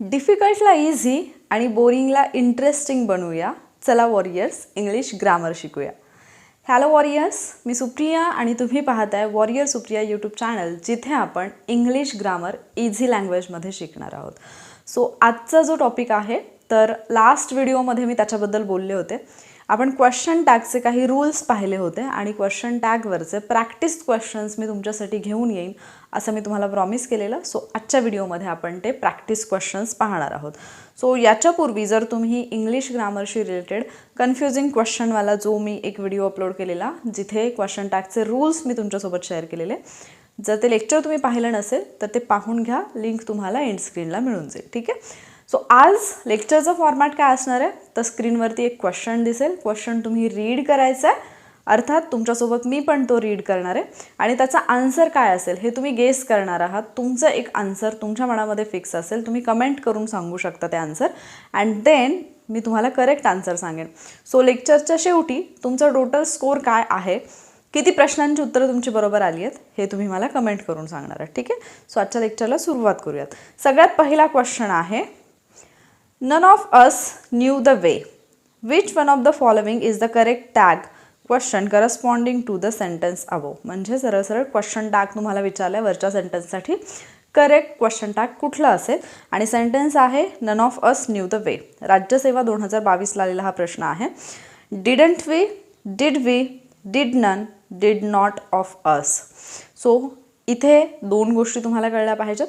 डिफिकल्टला easy आणि बोरिंगला interesting बनवूया. चला वॉरियर्स इंग्लिश ग्रामर शिकूया. हॅलो वॉरियर्स मी सुप्रिया आणि तुम्ही पाहताय वॉरियर सुप्रिया यूट्यूब चॅनल जिथे आपण इंग्लिश ग्रामर इझी लँग्वेजमध्ये शिकणार आहोत. सो आजचा जो टॉपिक आहे तर लास्ट व्हिडिओमध्ये मी त्याच्याबद्दल बोलले होते. आपण क्वेश्चन टॅगचे काही रूल्स पाहिले होते आणि क्वेश्चन टॅगवरचे प्रॅक्टिस क्वेश्चन्स मी तुमच्यासाठी घेऊन येईन. असं मी तुम्हाला प्रॉमिस केलेलं. सो आजच्या व्हिडिओमध्ये आपण ते प्रॅक्टिस क्वेश्चन्स पाहणार आहोत. सो याच्यापूर्वी जर तुम्ही इंग्लिश ग्रामरशी रिलेटेड कन्फ्युजिंग क्वेश्चनवाला जो मी एक व्हिडिओ अपलोड केलेला जिथे क्वेश्चन टॅगचे रूल्स मी तुमच्यासोबत शेअर केलेले जर ते लेक्चर तुम्ही पाहिलं नसेल तर ते पाहून घ्या. लिंक तुम्हाला एंड स्क्रीनला मिळून जाईल. ठीक आहे? सो आज लेक्चरचं फॉर्मॅट काय असणार आहे? तर स्क्रीनवरती एक क्वेश्चन दिसेल. क्वेश्चन तुम्ही रीड करायचं आहे. अर्थात तुमच्यासोबत मी पण तो रीड करणार आहे. आणि त्याचा आन्सर काय असेल हे तुम्ही गेस करणार आहात. तुमचं एक आन्सर तुमच्या मनामध्ये फिक्स असेल. तुम्ही कमेंट करून सांगू शकता ते आन्सर अँड देन मी तुम्हाला करेक्ट आन्सर सांगेन. सो लेक्चरच्या शेवटी तुमचा टोटल स्कोर काय आहे? किती प्रश्नांची उत्तरं तुमची बरोबर आली आहेत? हे तुम्ही मला कमेंट करून सांगणार आहात. ठीक आहे? सो आजच्या लेक्चरला सुरुवात करूयात. सगळ्यात पहिला क्वेश्चन आहे none of us knew the way which one of the following is the correct tag question corresponding to the sentence above म्हणजे सरळ सरळ क्वेश्चन टाक तुम्हाला विचारलं वरच्या सेंटेन्ससाठी करेक्ट क्वेश्चन टॅग कुठला असेल? आणि सेंटेन्स आहे none of us knew the way राज्यसेवा दोन हजार बावीसला आलेला हा प्रश्न आहे. Didn't we did we did none did not of us so इथे दोन गोष्टी तुम्हाला कळल्या पाहिजेत.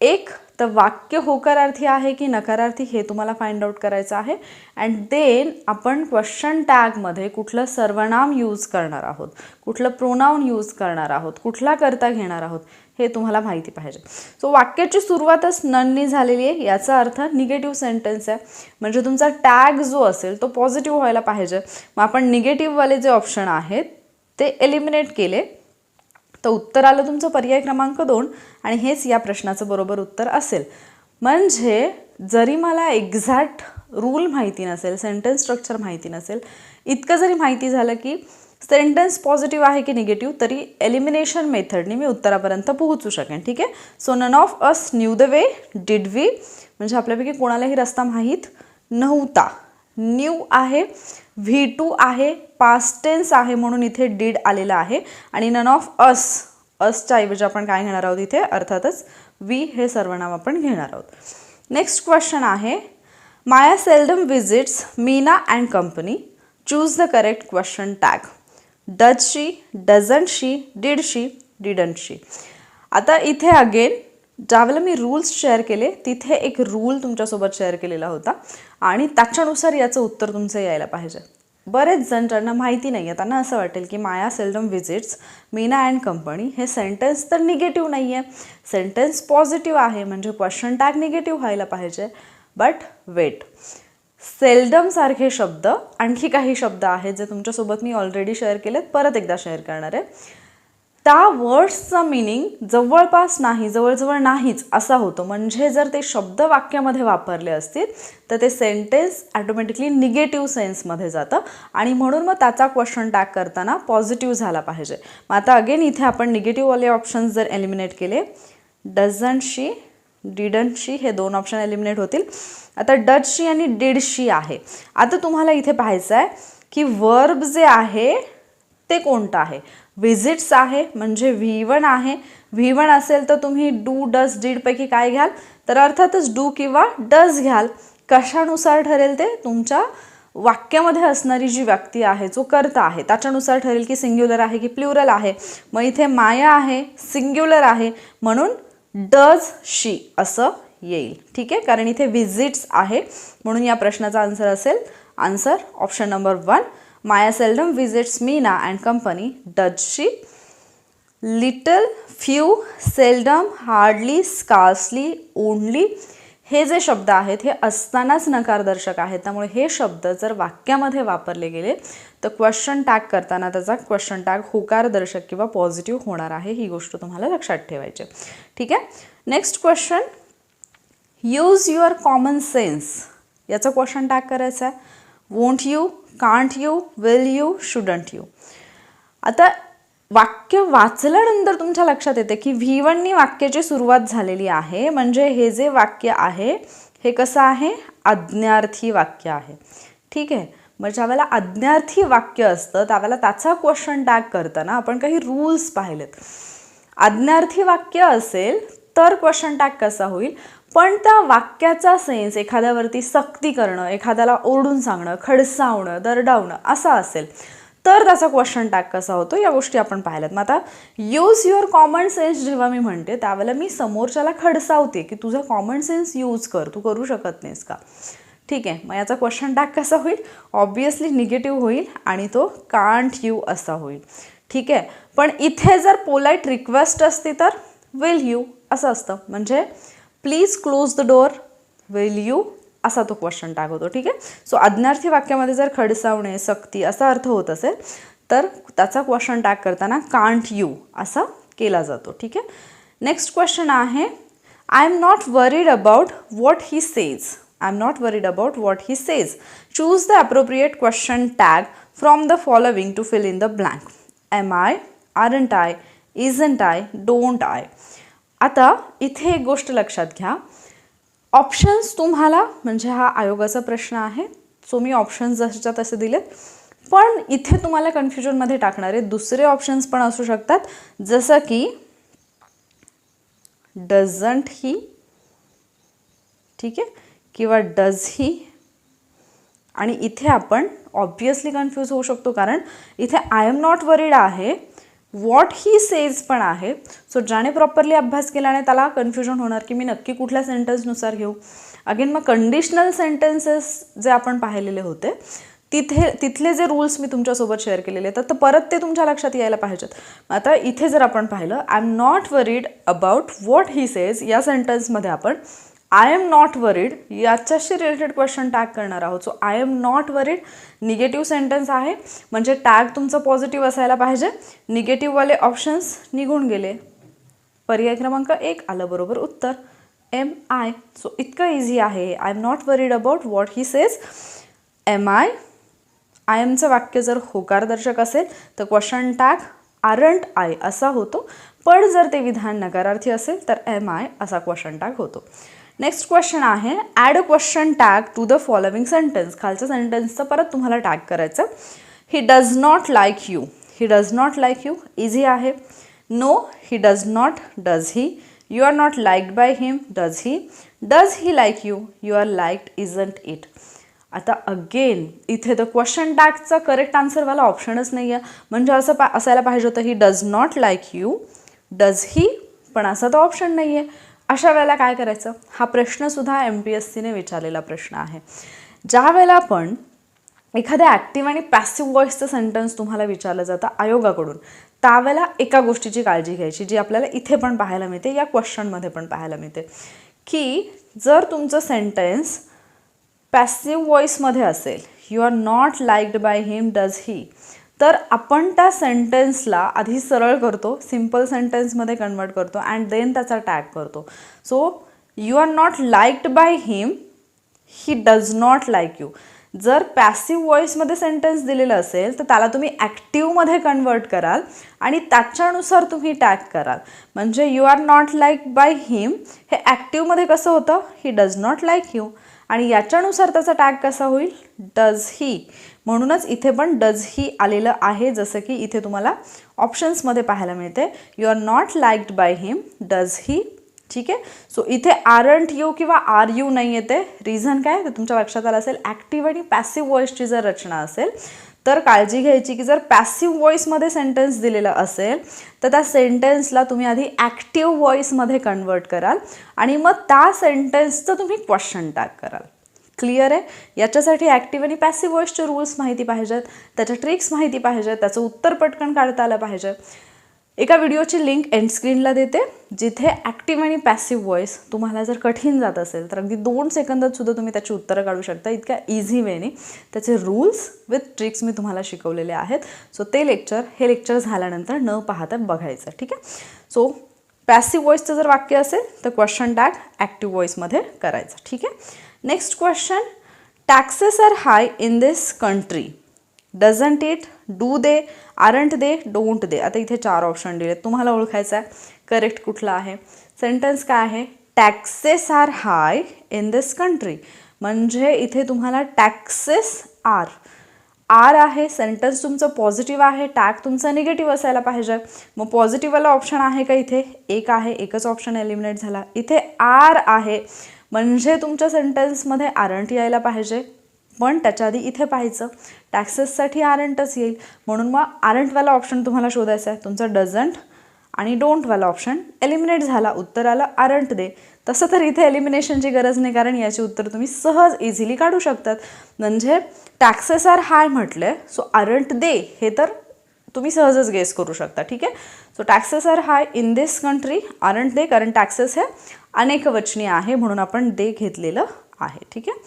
एक तर वाक्य होकारार्थी आहे की नकारार्थी हे तुम्हाला फाइंड आउट करायचं आहे. अँड देन आपण क्वेश्चन टॅगमध्ये कुठलं सर्वनाम यूज करणार आहोत कुठलं प्रोनाऊन यूज करणार आहोत कुठला करता घेणार आहोत हे तुम्हाला माहिती पाहिजे. सो वाक्याची सुरुवातच नननी झालेली आहे याचा अर्थ निगेटिव्ह सेंटेन्स आहे. म्हणजे तुमचा टॅग जो असेल तो पॉझिटिव्ह व्हायला पाहिजे. मग आपण निगेटिव्हवाले जे ऑप्शन आहेत ते एलिमिनेट केले. तर उत्तर आलं तुमचं पर्याय क्रमांक दोन आणि हेच या प्रश्नाचं बरोबर उत्तर असेल. म्हणजे जरी मला एक्झॅक्ट रूल माहिती नसेल सेंटेन्स स्ट्रक्चर माहिती नसेल इतकं जरी माहिती झालं की सेंटेन्स पॉझिटिव्ह आहे की निगेटिव्ह तरी एलिमिनेशन मेथडने मी उत्तरापर्यंत पोहोचू शकेन ठीक आहे? So none of us knew the way did we म्हणजे आपल्यापैकी कोणालाही रस्ता माहीत नव्हता. न्यू आहे. व्ही टू आहे पास्ट टेन्स आहे म्हणून इथे डीड आलेला आहे. आणि नन ऑफ अस असच्या ऐवजी आपण काय घेणार आहोत इथे? अर्थातच वी हे सर्वनाम आपण घेणार आहोत. नेक्स्ट क्वेश्चन आहे Maya seldom visits Meena and company choose the correct question tag does she doesn't she did she didn't she आता इथे अगेन ज्यावेळेला मी रूल्स शेअर केले तिथे एक रूल तुमच्यासोबत शेअर केलेला होता. आणि त्याच्यानुसार याचं उत्तर तुमचं यायला पाहिजे. बरेच जण ज्यांना माहिती नाही आहे त्यांना असं वाटेल की Maya seldom visits Meena and company हे सेंटेन्स तर निगेटिव्ह नाही आहे सेंटेन्स पॉझिटिव्ह आहे म्हणजे क्वेश्चन टॅग निगेटिव्ह व्हायला पाहिजे. बट वेट सेल्डम सारखे शब्द आणखी काही शब्द आहेत जे तुमच्यासोबत मी ऑलरेडी शेअर केलेत परत एकदा शेअर करणार आहे. त्या वर्ड्सचा मिनिंग जवळपास नाही जवळजवळ नाहीच असा होतो. म्हणजे जर ते शब्द वाक्यामध्ये वापरले असतील तर ते सेंटेन्स ॲटोमॅटिकली निगेटिव्ह सेन्समध्ये जातं. आणि म्हणून मग त्याचा क्वेश्चन टॅग करताना पॉझिटिव्ह झाला पाहिजे. मग आता अगेन इथे आपण निगेटिव्हवाले ऑप्शन्स जर एलिमिनेट केले डझंट शी डिडंट शी हे दोन ऑप्शन एलिमिनेट होतील. आता डज शी आणि डिड शी आहे. आता तुम्हाला इथे पाहायचं आहे की वर्ब जे आहे ते कोणतं आहे? विजिट्स आहे म्हणजे व्ही वन आहे. व्ही वन असेल तर तुम्ही डू डज डीडपैकी काय घ्याल? तर अर्थातच डू किंवा डज घ्याल. कशानुसार ठरेल ते? तुमच्या वाक्यामध्ये असणारी जी व्यक्ती आहे जो करता आहे त्याच्यानुसार ठरेल की सिंग्युलर आहे की प्ल्युरल आहे. मग इथे माया आहे सिंग्युलर आहे. म्हणून डज शी असं येईल. ठीक आहे? कारण इथे विजिट्स आहे. म्हणून या प्रश्नाचा आन्सर असेल. Answer option number one Maya seldom visits Meena and company does she little few seldom hardly scarcely only. हे जे शब्द आहेत हे असतानाच नकारदर्शक आहेत. त्यामुळे हे शब्द जर वाक्यामध्ये वापरले गेले तर क्वेश्चन टॅग करताना त्याचा क्वेश्चन टॅग होकारदर्शक किंवा पॉझिटिव्ह होणार आहे ही गोष्ट तुम्हाला लक्षात ठेवायची. ठीक आहे? Next question use your common sense याचं क्वेश्चन टॅग करायचा आहे. Won't you can't you will you shouldn't you आता वाक्य वाचल्यानंतर तुमच्या लक्षात येते की व्ही वननी वाक्याची सुरुवात झालेली आहे. म्हणजे हे जे वाक्य आहे हे कसं आहे? आज्ञार्थी वाक्य आहे. ठीक आहे? मग ज्यावेळेला आज्ञार्थी वाक्य असतं त्यावेळेला त्याचा क्वेश्चन टॅग करताना आपण काही रूल्स पाहिलेत. आज्ञार्थी वाक्य असेल तर क्वेश्चन टॅग कसा होईल? पण त्या वाक्याचा सेन्स एखाद्यावरती सक्ती करणं एखाद्याला ओरडून सांगणं खडसावणं दरडावणं असा असेल तर त्याचा क्वेश्चन टॅग कसा होतो? या गोष्टी आपण पाहिल्यात. मग आता यूज युअर कॉमन सेन्स जेव्हा मी म्हणते त्यावेळेला मी समोरच्याला खडसावते की तुझा कॉमन सेन्स यूज कर तू करू शकत नाहीस का? ठीक आहे मग याचा क्वेश्चन टॅग कसा होईल? ऑब्वियसली निगेटिव्ह होईल आणि तो कांट यू असा होईल. ठीक आहे पण इथे जर पोलाईट रिक्वेस्ट असती तर विल यू असं असतं. म्हणजे please close the door will you असा तो क्वेश्चन टॅग होतो ठीक आहे? सो आज्ञार्थी वाक्यामध्ये जर खडसावणे सक्ती असा अर्थ होत असेल तर त्याचा क्वेश्चन टॅग करताना कांट यू असा केला जातो ठीक आहे? नेक्स्ट क्वेश्चन आहे I am not worried about what he says I am not worried about what he says choose the appropriate question tag from the following to fill in the blank am I aren't I isn't I don't I आता इथे एक गोष्ट लक्षात घ्या. Options तुम्हाला म्हणजे हा आयोगाचा प्रश्न आहे. सो मी ऑप्शन्स जसेच्या तसे दिलेत. पण इथे तुम्हाला कन्फ्युजनमध्ये टाकणारे दुसरे ऑप्शन्स पण असू शकतात. जसं की डझंट ही ठीक आहे? किंवा डज ही आणि इथे आपण ऑब्वियसली कन्फ्यूज होऊ शकतो. कारण इथे आय एम नॉट वरीड आहे. वॉट ही सेज पण आहे. सो ज्याने प्रॉपरली अभ्यास केल्याने त्याला कन्फ्युजन होणार की मी नक्की कुठल्या सेंटेन्सनुसार घेऊ? अगेन मग कंडिशनल सेंटेन्सेस जे आपण पाहिलेले होते तिथे तिथले जे रूल्स मी तुमच्यासोबत शेअर केलेले आहेत तर परत ते तुमच्या लक्षात यायला पाहिजेत. आता इथे जर आपण पाहिलं I am not worried about what he says या सेंटेन्समध्ये आपण आय एम नॉट वरीड याच्याशी रिलेटेड क्वेश्चन टॅग करणार आहोत. So I am not worried negative sentence आहे. म्हणजे टॅग तुमचं पॉझिटिव्ह असायला पाहिजे. निगेटिव्हवाले ऑप्शन्स निघून गेले. पर्याय क्रमांक एक आलं बरोबर उत्तर. एम आय सो इतकं इझी आहे. I am not worried about what he says am I I एमचं वाक्य जर होकारदर्शक असेल तर क्वेश्चन टॅग आरंट आय असा होतो. पण जर ते विधान नकारार्थी असेल तर एम आय असा क्वेश्चन टॅग होतो. नेक्स्ट क्वेश्चन आहे add a question tag to the following sentence खालच्या सेंटेन्सचं परत तुम्हाला टॅग करायचं. He does not like you he does not like you easy आहे. No he does not does he you are not liked by him does he does he like you you are liked isn't it आता again इथे तर question टॅगचा correct आन्सरवाला ऑप्शनच नाही आहे म्हणजे असं पा असायला पाहिजे होतं he does not like you does he पण असा तर ऑप्शन नाही आहे अशा वेळेला काय करायचं? हा प्रश्नसुद्धा एम पी एस सीने विचारलेला प्रश्न आहे. ज्या वेळेला आपण एखाद्या ॲक्टिव्ह आणि पॅसिव्ह व्हॉइसचं सेंटेन्स तुम्हाला विचारलं जातं आयोगाकडून त्यावेळेला एका गोष्टीची काळजी घ्यायची जी आपल्याला इथे पण पाहायला मिळते या क्वेश्चनमध्ये पण पाहायला मिळते. की जर तुमचं सेंटेन्स पॅसिव्ह व्हॉइसमध्ये असेल you are not liked by him does he तर आपण त्या सेंटेन्सला आधी सरळ करतो सिंपल सेंटेन्समध्ये कन्वर्ट करतो अँड देन त्याचा टॅग करतो. So you are not liked by him he does not like you जर पॅसिव्ह व्हॉइसमध्ये सेंटेन्स दिलेलं असेल तर त्याला तुम्ही ॲक्टिव्हमध्ये कन्वर्ट कराल आणि त्याच्यानुसार तुम्ही टॅग कराल. म्हणजे you are not like by him हे ॲक्टिव्हमध्ये कसं होतं? He does not like you आणि याच्यानुसार त्याचा टॅग कसा होईल? डज ही म्हणूनच इथे पण डज ही आलेलं आहे जसं की इथे तुम्हाला ऑप्शन्समध्ये पाहायला मिळते. You are not liked by him does he ठीक आहे? सो इथे आरंट यू किंवा आर यू नाही येते रिझन काय? तर तुमच्या लक्षात आलं असेल ॲक्टिव्ह आणि पॅसिव्ह व्हॉइसची जर रचना असेल तर काळजी घ्यायची की जर पॅसिव्ह व्हॉइसमध्ये सेंटेन्स दिलेलं असेल तर त्या सेंटेन्सला तुम्ही आधी ॲक्टिव्ह व्हॉइसमध्ये कन्वर्ट कराल आणि मग त्या सेंटेन्सचं तुम्ही क्वेश्चन टॅग कराल. क्लिअर आहे? याच्यासाठी ॲक्टिव्ह आणि पॅसिव्ह व्हॉइसचे रूल्स माहिती पाहिजेत त्याच्या ट्रिक्स माहिती पाहिजेत त्याचं उत्तर पटकन काढता आलं पाहिजे. एका व्हिडिओची लिंक एंड स्क्रीनला देते जिथे ॲक्टिव्ह आणि पॅसिव्ह व्हॉइस तुम्हाला जर कठीण जात असेल तर अगदी दोन सेकंदात सुद्धा तुम्ही त्याची उत्तरं काढू शकता. इतक्या इझी वेने त्याचे रूल्स विथ ट्रिक्स मी तुम्हाला शिकवलेले आहेत. सो ते लेक्चर हे लेक्चर झाल्यानंतर न पाहता बघायचं ठीक आहे? सो पॅसिव्ह व्हॉइसचं जर वाक्य असेल तर क्वेश्चन टॅग ॲक्टिव्ह व्हॉइसमध्ये करायचं ठीक आहे? Next question taxes are high in this country doesn't it do they aren't they don't they आता इथे चार ऑप्शन दिले तुम्हाला ओळखायचं आहे. करेक्ट कुठला आहे? सेंटेन्स काय आहे? Taxes are high in this country म्हणजे इथे तुम्हाला टॅक्सेस आर आर आहे सेंटेन्स तुमचं पॉझिटिव्ह आहे टॅग तुमचं निगेटिव्ह असायला पाहिजे. मग पॉझिटिव्हवाला ऑप्शन आहे का इथे? एक आहे एकच ऑप्शन एलिमिनेट झाला. इथे आर आहे. म्हणजे तुमच्या सेंटेन्समध्ये आरंट यायला पाहिजे. पण त्याच्या आधी इथे पाहायचं. टॅक्सेससाठी आरंटच येईल. म्हणून मग आरंटवाला ऑप्शन तुम्हाला शोधायचा आहे. तुमचा डझंट आणि डोंटवाला ऑप्शन एलिमिनेट झाला. उत्तर आलं आरंट दे. तसं तर इथे एलिमिनेशनची गरज नाही कारण याची उत्तर तुम्ही सहज इझिली काढू शकतात. म्हणजे टॅक्सेस आर हाय म्हटले सो आरंट दे. हे तर तुम्ही सहजच गेस करू शकता. ठीक आहे? So taxes are high in this country aren't they कारण टॅक्सेस हे अनेक वचनी आहे म्हणून आपण दे घेतलेलं आहे. ठीक आहे?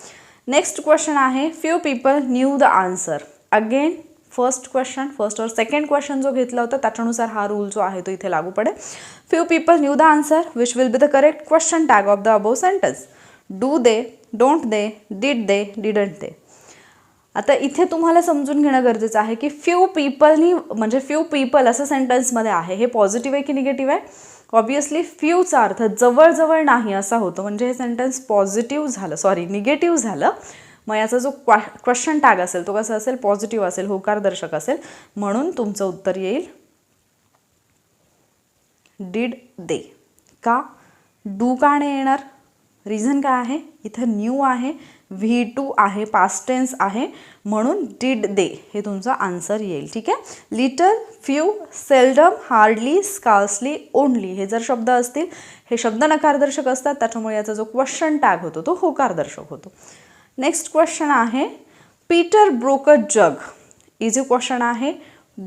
नेक्स्ट क्वेश्चन आहे few people knew the answer again first question first और सेकंड क्वेश्चन जो घेतला होता त्याच्यानुसार हा रूल जो आहे तो इथे लागू पडेल. Few people knew the answer which will be the correct question tag of the above sentence do they don't they did they didn't they आता इथे तुम्हाला समजून घेणं गरजेचं आहे की फ्यू पीपलनी म्हणजे फ्यू पीपल असं सेंटेन्समध्ये आहे. हे पॉझिटिव्ह आहे की निगेटिव्ह आहे? ऑब्वियसली फ्यूचा अर्थ जवळजवळ नाही असा होतो. म्हणजे हे सेंटेन्स पॉझिटिव्ह झालं. सॉरी निगेटिव्ह झालं. मग याचा जो क्वा क्वेश्चन टॅग असेल तो कसा असेल? पॉझिटिव्ह असेल होकारदर्शक असेल. म्हणून तुमचं उत्तर येईल डीड दे का? डू का नाही येणार? रिझन काय आहे? इथं न्यू आहे. व्ही टू आहे पास्ट टेन्स आहे म्हणून डीड दे हे तुमचा आन्सर येईल ठीक आहे? Little few seldom hardly scarcely only हे जर शब्द असतील हे शब्द नकारदर्शक असतात त्याच्यामुळे याचा जो क्वेश्चन टॅग होतो तो होकारदर्शक होतो. नेक्स्ट क्वेश्चन आहे Peter broke a jug easy question आहे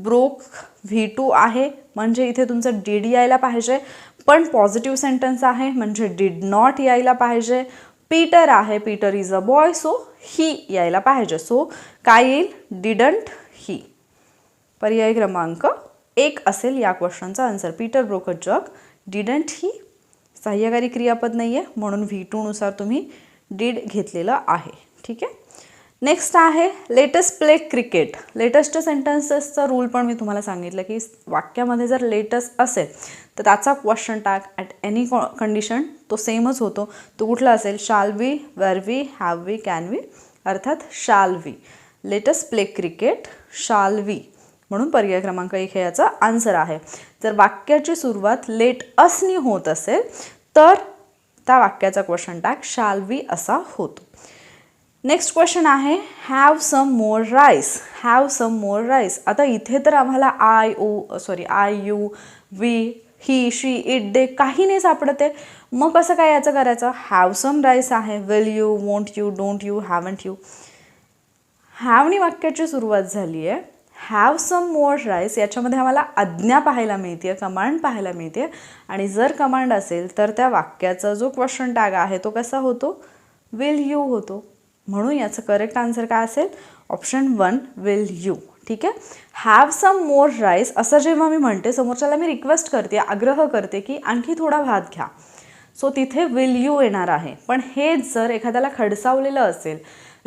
ब्रोक व्ही टू आहे म्हणजे इथे तुमचं डीड यायला पाहिजे. पण पॉझिटिव्ह सेंटेन्स आहे म्हणजे डीड नॉट यायला पाहिजे. पीटर आहे Peter is a boy so he यायला पाहिजे. सो काय येईल? डिडंट ही पर्याय क्रमांक एक असेल या क्वेश्चनचा answer. Peter broke a jug didn't he सहाय्यकारी क्रियापद नाही आहे म्हणून व्ही टूनुसार तुम्ही डीड घेतलेलं आहे. ठीक आहे? नेक्स्ट आहे let us play cricket let us सेंटेन्सेसचा rule पण मी तुम्हाला सांगितलं की वाक्यामध्ये जर लेटेस्ट असेल तर त्याचा question tag at any condition तो सेमच होतो. तो कुठला असेल? Shall we were we have we can we अर्थात shall we let us play cricket shall we म्हणून पर्याय क्रमांक एक हे याचा आन्सर आहे. जर वाक्याची सुरुवात लेट असनी होत असेल तर त्या वाक्याचा क्वेश्चन टॅग शाल वी असा होतो. नेक्स्ट क्वेश्चन आहे have some more rice have some more rice आता इथे तर आम्हाला I oh sorry I you we he she it they काही नाही सापडत. आहे मग कसं काय याचं करायचं? हॅव सम राईस आहे. Will you want you don't you haven't you हॅवनी वाक्याची सुरुवात झाली आहे. हॅव सम मोर राईस याच्यामध्ये आम्हाला आज्ञा पाहायला मिळते कमांड पाहायला मिळते आणि जर कमांड असेल तर त्या वाक्याचा जो क्वेश्चन टॅग आहे तो कसा होतो? विल यू होतो. म्हणून याचं करेक्ट आन्सर काय असेल? ऑप्शन वन विल यू ठीक आहे? हॅव सम मोर राईस असं जेव्हा मी म्हणते समोरच्याला मी रिक्वेस्ट करते आग्रह करते की आणखी थोडा भात घ्या. सो तिथे विल यू येणार आहे. पण हे जर एखाद्याला खडसावलेलं असेल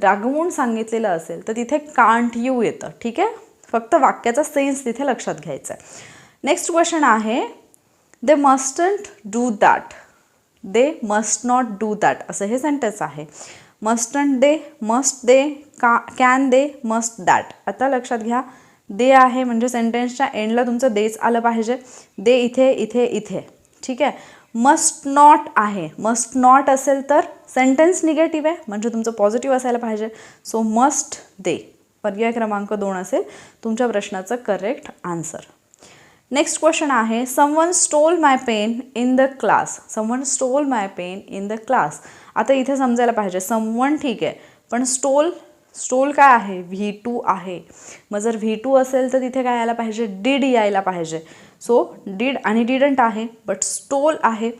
रागवून सांगितलेलं असेल तर तिथे कांट यू येतं. ठीक आहे? फक्त वाक्याचा सेन्स तिथे लक्षात घ्यायचा आहे. नेक्स्ट क्वेश्चन आहे they mustn't do that they must not do that असं हे सेंटेन्स आहे. मस्टंट दे मस्ट दे का कॅन दे मस्ट दॅट. आता लक्षात घ्या दे आहे म्हणजे सेंटेन्सच्या एंडला तुमचं देच आलं पाहिजे. दे इथे इथे इथे. ठीक आहे? मस्ट नॉट आहे. मस्ट नॉट असेल तर सेंटेन्स निगेटिव्ह आहे म्हणजे तुमचं पॉझिटिव्ह असायला पाहिजे. सो मस्ट दे पर्याय क्रमांक दोन असेल तुमच्या प्रश्नाचं करेक्ट आन्सर. नेक्स्ट क्वेश्चन आहे someone stole my pen in the class someone stole my pen in the class आता इथे समजायला पाहिजे समवन ठीक आहे पण स्टोल स्टोल काय आहे? व्ही टू आहे. मग जर व्ही टू असेल तर तिथे काय यायला पाहिजे? डीड यायला पाहिजे. सो डीड आणि डिडंट आहे बट स्टोल आहे.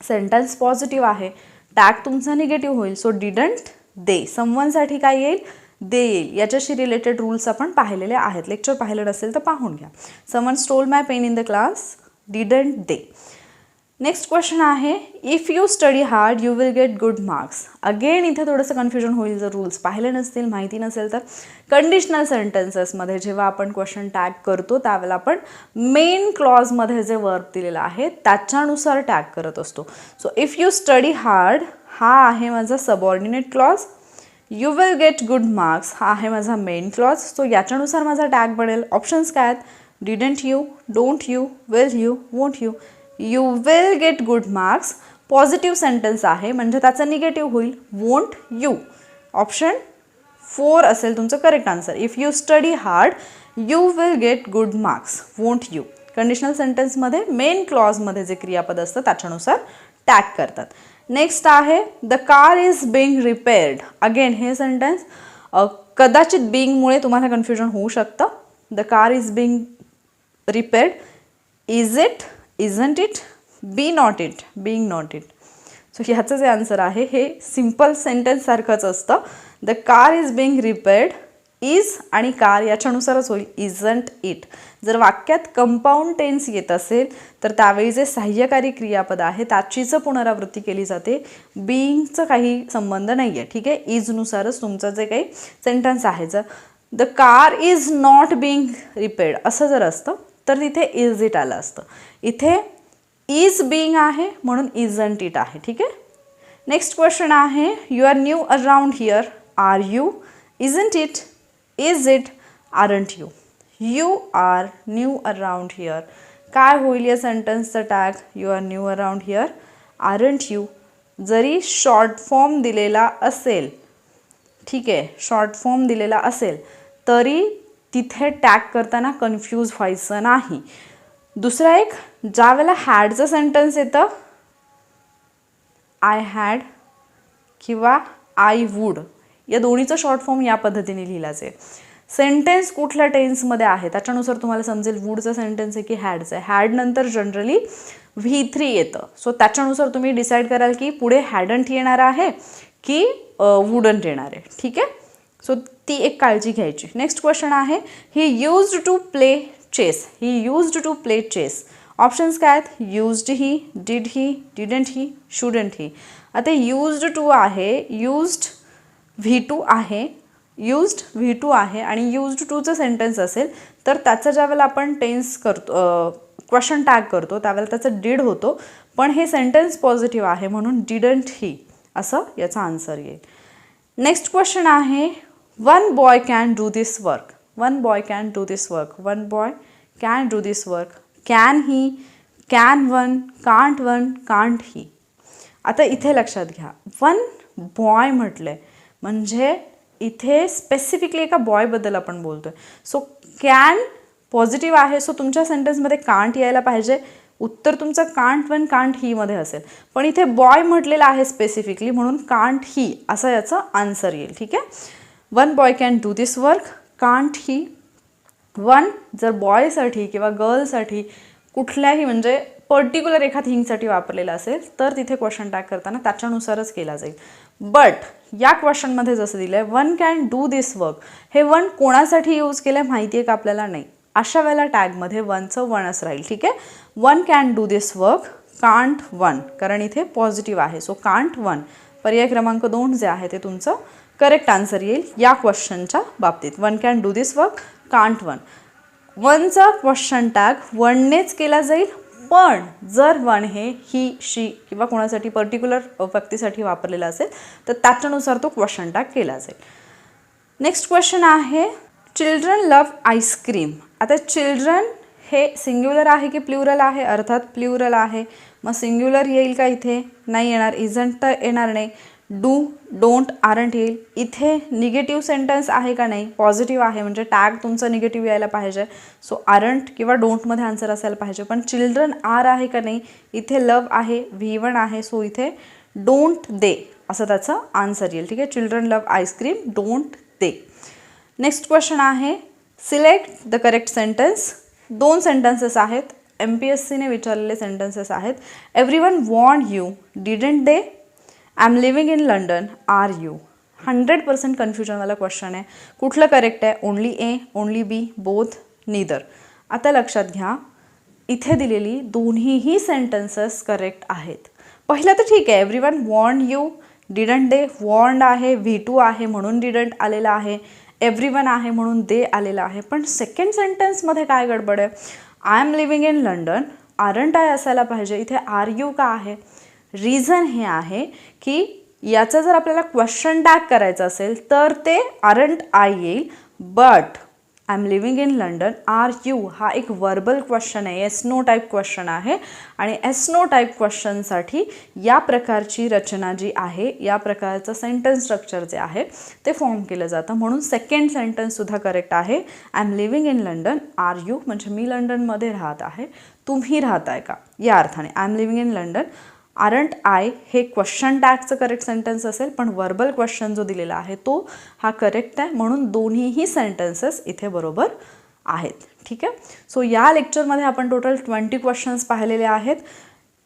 सेंटेन्स पॉझिटिव्ह आहे. टॅग तुमचा निगेटिव्ह होईल. सो डिडंट दे समवनसाठी काय येईल? दे याच्याशी रिलेटेड रूल्स आपण पाहिलेले आहेत. लेक्चर पाहिलेलं नसेल तर पाहून घ्या. Someone stole my pen in the class didn't they next question आहे if you study hard you will get good marks again इथे थोडंसं कन्फ्युजन होईल जर रूल्स पाहिले नसतील माहिती नसेल तर. कंडिशनल सेंटेन्सेसमध्ये जेव्हा आपण क्वेश्चन टॅग करतो त्यावेळेला आपण मेन क्लॉजमध्ये जे वर्क दिलेलं आहे त्याच्यानुसार टॅग करत असतो. So if you study hard हा आहे माझा subordinate clause you will get good marks हा आहे माझा मेन क्लॉज सो याच्यानुसार माझा टॅग बनेल. ऑप्शन्स काय आहेत? Didn't you don't you will you won't you you will get good marks positive sentence आहे. म्हणजे त्याचा निगेटिव्ह होईल. वोंट यू ऑप्शन फोर असेल तुमचं correct answer if you study hard you will get good marks won't you conditional सेंटेन्समध्ये main क्लॉजमध्ये जे क्रियापद असतं त्याच्यानुसार टॅग करतात. नेक्स्ट आहे the car is being repaired again हे सेंटेन्स कदाचित बिंगमुळे तुम्हाला कन्फ्युजन होऊ शकतं. The car is being repaired is it isn't it be not it being not it so ह्याचं जे आन्सर आहे हे सिंपल सेंटेन्ससारखंच असतं. The car is being repaired is आणि कार याच्यानुसारच होईल. इजंट इट जर वाक्यात कंपाऊंड टेन्स येत असेल तर त्यावेळी जे सहाय्यकारी क्रियापद आहे त्याचीच पुनरावृत्ती केली जाते. बिईंगचं काही संबंध नाही आहे ठीक आहे? इजनुसारच तुमचं जे काही सेंटन्स आहे जर the car is not being repaired असं जर असतं तर तिथे इज इट आलं असतं. इथे इज बिईंग आहे म्हणून इजंट इट आहे ठीक आहे? नेक्स्ट क्वेश्चन आहे you are new around here are you isn't it is it aren't you you are new around here काय होईल या सेंटेन्सचं tag you are new around here aren't you जरी शॉर्ट फॉर्म दिलेला असेल ठीक आहे शॉर्ट फॉर्म दिलेला असेल तरी तिथे टॅग करताना कन्फ्यूज व्हायचं नाही. दुसरा एक ज्या वेळेला हॅडचं सेंटेन्स येतं आय हॅड किंवा आय वूड या दोन्हीचं शॉर्ट फॉर्म या पद्धतीने लिहिला जाईल सेंटेन्स कुठल्या टेन्समध्ये आहे? त्याच्यानुसार तुम्हाला समजेल वूडचं सेंटेन्स आहे की हॅडचं आहे. हॅड नंतर जनरली व्ही थ्री येतं. सो त्याच्यानुसार तुम्ही डिसाईड कराल की पुढे हॅडंट येणार आहे की वुडंट येणार आहे. ठीक आहे? सो ती एक काळजी घ्यायची. नेक्स्ट क्वेश्चन आहे he used to play chess he used to play chess options काय आहेत? Used he did he didn't he shouldn't he आता यूज्ड टू आहे यूज्ड व्ही टू आहे यूज्ड व्ही टू आहे आणि यूज्ड टूचं सेंटेन्स असेल तर त्याचं ज्यावेळेला आपण टेन्स करतो क्वेश्चन टॅग करतो त्यावेळेला त्याचं डीड होतो. पण हे सेंटेन्स पॉझिटिव्ह आहे म्हणून डिडंट ही असं याचा आन्सर येईल. नेक्स्ट क्वेश्चन आहे one boy can do this work one boy can do this work one boy can do this work can he can one can't one can't he आता इथे लक्षात घ्या. One boy म्हटलं आहे म्हणजे इथे स्पेसिफिकली एका बॉयबद्दल आपण बोलतोय. सो कॅन पॉझिटिव्ह आहे सो तुमच्या सेंटेन्समध्ये कांट यायला पाहिजे. उत्तर तुमचं कांट वन कांट हीमध्ये असेल. पण इथे बॉय म्हटलेलं आहे स्पेसिफिकली म्हणून कांट ही असं याचं आन्सर येईल ठीक आहे? One boy can do this work can't he one जर बॉयसाठी किंवा गर्लसाठी कुठल्याही म्हणजे पर्टिक्युलर एका हिंगसाठी वापरलेलं असेल तर तिथे क्वेश्चन टॅग करताना त्याच्यानुसारच केला जाईल. बट या क्वेश्चनमध्ये जसं दिलं आहे one can do this work हे वन कोणासाठी यूज केलं आहे माहिती आहे का आपल्याला? नाही. अशा वेळेला टॅगमध्ये वनचं वनच राहील ठीक आहे? One can do this work can't one कारण इथे पॉझिटिव्ह आहे. सो कांट वन पर्याय क्रमांक दोन जे आहे ते तुमचं करेक्ट आन्सर येईल या क्वेश्चनच्या बाबतीत. One can do this work can't one वनचा question tag वननेच केला जाईल पण जर वन हे ही शी किंवा कोणासाठी पर्टिक्युलर व्यक्तीसाठी वापरलेला असेल तर त्याच्यानुसार तो क्वेश्चन टॅग केला जाईल. नेक्स्ट क्वेश्चन आहे चिल्ड्रन लव आईस्क्रीम आता चिल्ड्रन हे सिंग्युलर आहे की प्ल्युरल आहे? अर्थात प्ल्युरल आहे. मग सिंग्युलर येईल का इथे? नाही येणार. इजंट तर येणार नाही. डू डोंट आरंट येईल. इथे निगेटिव्ह सेंटेन्स आहे का नाही? पॉझिटिव्ह आहे. म्हणजे टॅग तुमचं निगेटिव्ह यायला पाहिजे. सो आरंट किंवा डोंटमध्ये आन्सर असायला पाहिजे. पण चिल्ड्रन आर आहे का नाही? इथे लव आहे व्ही वन आहे. सो इथे डोंट दे असं त्याचं आन्सर येईल. ठीक आहे? Children love ice cream don't they. Next question आहे. Select the correct sentence. दोन सेंटेन्सेस आहेत. एम पी एस सीने विचारलेले सेंटेन्सेस आहेत. Everyone went you didn't they I am living in London are you hundred percent कन्फ्युजनवाला question आहे. कुठलं correct आहे? Only A only B both neither आता लक्षात घ्या. इथे दिलेली दोन्हीही सेंटेन्सेस करेक्ट आहेत. पहिलं तर ठीक आहे. Everyone went you didn't they went आहे? व्ही टू आहे म्हणून डिडंट आलेला आहे. एव्हरी वन आहे म्हणून दे आलेला आहे. पण सेकंड सेंटेन्समध्ये काय गडबड आहे? I am living in London aren't I असायला पाहिजे? इथे आर यू का आहे? रिझन हे आहे की याचं जर आपल्याला क्वेश्चन टॅग करायचं असेल तर ते आरंट आय येईल but I am living in London are you हा एक वर्बल क्वेश्चन आहे एस नो टाईप क्वेश्चन आहे. आणि एस नो टाईप क्वेश्चनसाठी या प्रकारची रचना जी आहे या प्रकारचं सेंटेन्स स्ट्रक्चर जे आहे ते फॉर्म केलं जातं. म्हणून सेकंड सेंटेन्ससुद्धा करेक्ट आहे. I am living in London are you म्हणजे मी लंडनमध्ये राहत आहे. तुम्ही राहताय का? या अर्थाने I am living in London aren't I हे क्वेश्चन टॅगचं करेक्ट सेंटेन्स असेल पण वर्बल क्वेश्चन जो दिलेला आहे तो हा करेक्ट आहे. म्हणून दोन्हीही सेंटेन्सेस इथे बरोबर आहेत. ठीक आहे? सो या लेक्चरमध्ये आपण टोटल ट्वेंटी क्वेश्चन्स पाहिलेले आहेत.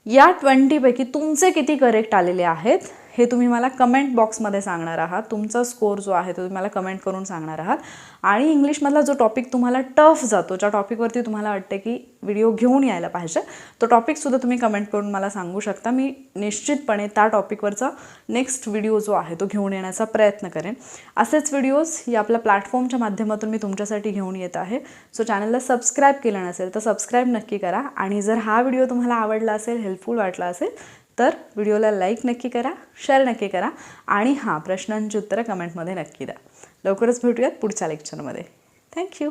या ट्वेंटीपैकी तुमचे किती करेक्ट आलेले आहेत? हे तुम्ही मला कमेंट बॉक्समध्ये सांगणार आहात. तुमचा स्कोर जो आहे तो तुम्ही मला कमेंट करून सांगणार आहात. आणि इंग्लिशमधला जो टॉपिक तुम्हाला टफ जातो ज्या टॉपिकवरती तुम्हाला वाटते की व्हिडिओ घेऊन यायला पाहिजे तो टॉपिकसुद्धा तुम्ही कमेंट करून मला सांगू शकता. मी निश्चितपणे त्या टॉपिकवरचा नेक्स्ट व्हिडिओ जो आहे तो घेऊन येण्याचा प्रयत्न करेन. असेच व्हिडिओज या आपल्या प्लॅटफॉर्मच्या माध्यमातून मी तुमच्यासाठी घेऊन येत आहे. सो चॅनलला सबस्क्राईब केलं नसेल तर सबस्क्राईब नक्की करा. आणि जर हा व्हिडिओ तुम्हाला आवडला असेल हेल्पफुल वाटला असेल तर व्हिडिओला लाईक नक्की करा शेअर नक्की करा आणि हां प्रश्नांची उत्तरं कमेंटमध्ये नक्की द्या. लवकरच भेटूयात पुढच्या लेक्चरमध्ये थँक्यू